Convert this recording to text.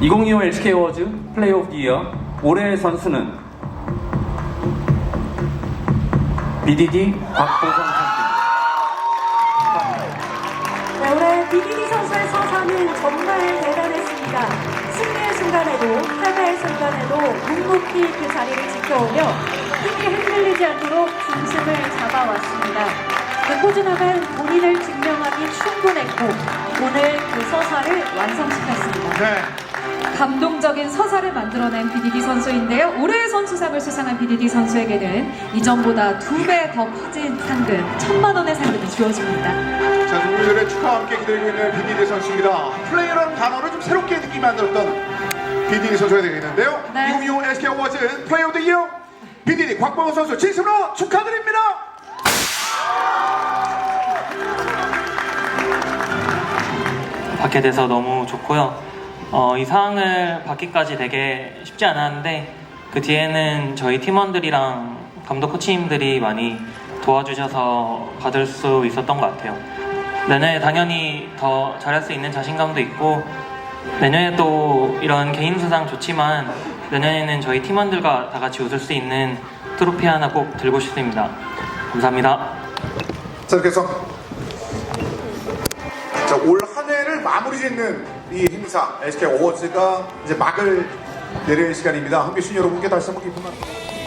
2025 LCK 어워즈 플레이 오브 기어 올해의 선수는 BDD 박보성 선수입니다. 네, 올해 BDD 선수의 서사는 정말 대단했습니다. 승리의 순간에도 패배의 순간에도 묵묵히 그 자리를 지켜오며 힘이 흔들리지 않도록 중심을 잡아왔습니다. 그 꾸준함은 본인을 증명하기 충분했고 오늘 그 서사를 완성시켰습니다. 네. 감동적인 서사를 만들어낸 BDD 선수인데요. 올해의 선수상을 수상한 BDD 선수에게는 이전보다 두 배 더 커진 상금, 천만 원의 상금이 주어집니다. 자, 누구들의 축하와 함께 기다리고 있는 BDD 선수입니다. 플레이어라는 단어를 좀 새롭게 느끼게 만들었던 BDD 선수가 되겠는데요. 네. 2025 SK 어워즈 플레이 오브 더 이어 BDD 곽범호 선수 진심으로 축하드립니다. 받게 돼서 너무 좋고요. 어, 이 상을 받기까지 되게 쉽지 않았는데 그 뒤에는 저희 팀원들이랑 감독 코치님들이 많이 도와주셔서 받을 수 있었던 것 같아요. 내년에 당연히 더 잘할 수 있는 자신감도 있고 내년에 또 이런 개인 수상 좋지만 내년에는 저희 팀원들과 다 같이 웃을 수 있는 트로피 하나 꼭 들고 싶습니다. 감사합니다. 자, 그래서 자, 올 한 해를 마무리 짓는 이 행사 SK 어워즈가 이제 막을 내릴 시간입니다. 함께 신 여러분께 다시 한번 기쁜 말.